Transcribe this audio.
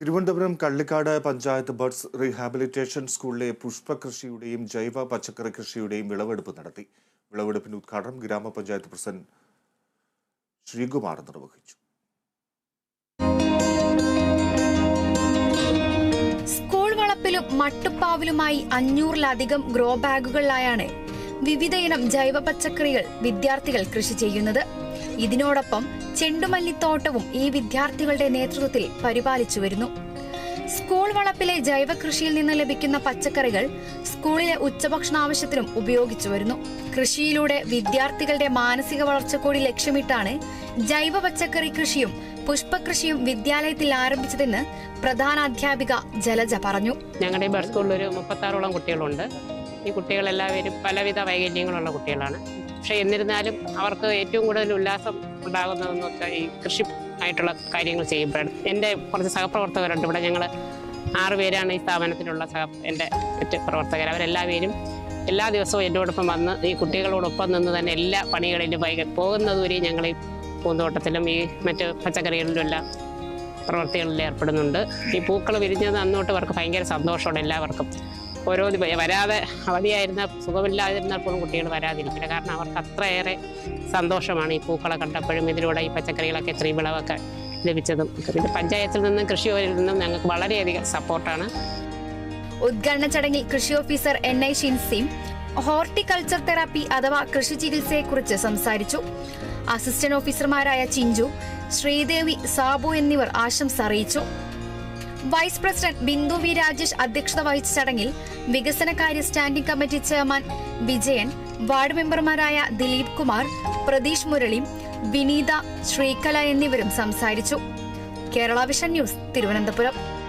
Thiruvananthapuram Kallikkad panchayat birds rehabilitation സ്കൂളിലെ പുഷ്പകൃഷിയുടെയും ജൈവ പച്ചക്കറി കൃഷിയുടെയും വിളവെടുപ്പ് നടത്തി. വിളവെടുപ്പിന്റെ ഉദ്ഘാടനം ഗ്രാമപഞ്ചായത്ത് പ്രസിഡന്റ് ശ്രീകുമാർ നിർവഹിച്ചു. സ്കൂൾ വളപ്പിലും മട്ടുപ്പാവിലുമായി അഞ്ഞൂറിലധികം ഗ്രോ ബാഗുകളിലായാണ് വിവിധയിനം ജൈവ പച്ചക്കറികൾ വിദ്യാർത്ഥികൾ കൃഷി ചെയ്യുന്നത്. ഇതിനോടൊപ്പം ചെണ്ടുമല്ലിത്തോട്ടവും ഈ വിദ്യാർത്ഥികളുടെ നേതൃത്വത്തിൽ പരിപാലിച്ചു വരുന്നു. സ്കൂൾ വളപ്പിലെ ജൈവകൃഷിയിൽ നിന്ന് ലഭിക്കുന്ന പച്ചക്കറികൾ സ്കൂളിലെ ഉച്ചഭക്ഷണ ആവശ്യത്തിനും ഉപയോഗിച്ചു വരുന്നു. കൃഷിയിലൂടെ വിദ്യാർത്ഥികളുടെ മാനസിക വളർച്ച കൂടി ലക്ഷ്യമിട്ടാണ് ജൈവ പച്ചക്കറി കൃഷിയും പുഷ്പകൃഷിയും വിദ്യാലയത്തിൽ ആരംഭിച്ചതെന്ന് പ്രധാന അധ്യാപിക ജലജ പറഞ്ഞു. ഞങ്ങളുടെ സ്കൂളിൽ ഒരു മുപ്പത്താറോളം കുട്ടികളുണ്ട്. ഈ കുട്ടികളെല്ലാവരും പലവിധ വൈകല്യങ്ങളുള്ള കുട്ടികളാണ്. പക്ഷെ എന്നിരുന്നാലും അവർക്ക് ഏറ്റവും കൂടുതൽ ഉല്ലാസം ഉണ്ടാകുന്നതെന്ന് വെച്ചാൽ ഈ കൃഷി ആയിട്ടുള്ള കാര്യങ്ങൾ ചെയ്യുമ്പോഴാണ്. എന്റെ കുറച്ച് സഹപ്രവർത്തകരുണ്ട്. ഇവിടെ ഞങ്ങൾ ആറുപേരാണ് ഈ സ്ഥാപനത്തിലുള്ള സഹ എന്റെ മറ്റ് പ്രവർത്തകർ. അവരെല്ലാവരും എല്ലാ ദിവസവും എന്നോടൊപ്പം വന്ന് ഈ കുട്ടികളോടൊപ്പം നിന്ന് തന്നെ എല്ലാ പണികളിലും വൈകി പോകുന്നതുവരെയും ഞങ്ങൾ ഈ പൂന്തോട്ടത്തിലും ഈ മറ്റ് പച്ചക്കറികളിലും എല്ലാം പ്രവൃത്തികളിൽ ഏർപ്പെടുന്നുണ്ട്. ഈ പൂക്കൾ വിരിഞ്ഞത് അന്നോട്ട് അവർക്ക് ഭയങ്കര സന്തോഷമാണ് എല്ലാവർക്കും. ഓരോ വരാതെ അവധിയായിരുന്ന സുഖമില്ലാതിരുന്നപ്പോഴും കുട്ടികൾ വരാതിരിക്കില്ല കാരണം അവർക്ക് അത്രയേറെ സന്തോഷമാണ് ഈ പൂക്കളെ കണ്ടപ്പോഴും ഇതിലൂടെ ഈ പച്ചക്കറികളൊക്കെ ഇത്രയും വിളവൊക്കെ ലഭിച്ചതും. പിന്നെ പഞ്ചായത്തിൽ നിന്നും കൃഷിയിൽ നിന്നും ഞങ്ങൾക്ക് വളരെയധികം സപ്പോർട്ടാണ്. ഉദ്ഘാടന ചടങ്ങിൽ കൃഷി ഓഫീസർ എൻ ഐ ഷിൻസിം ഹോർട്ടിക്കൾച്ചർ തെറാപ്പി അഥവാ കൃഷി ചികിത്സയെ കുറിച്ച് സംസാരിച്ചു. അസിസ്റ്റന്റ് ഓഫീസർമാരായ ചിഞ്ചു ശ്രീദേവി സാബു എന്നിവർ ആശംസ അറിയിച്ചു. Vice president Bindu V Rajesh അധ്യക്ഷത വഹിച്ച ചടങ്ങിൽ വികസനകാര്യ standing committee chairman Vijayan ward മെമ്പർമാരായ ദിലീപ് കുമാർ പ്രതീഷ് മുരളി വിനീത ശ്രീകല എന്നിവരും സംസാരിച്ചു. Kerala Vision News Thiruvananthapuram.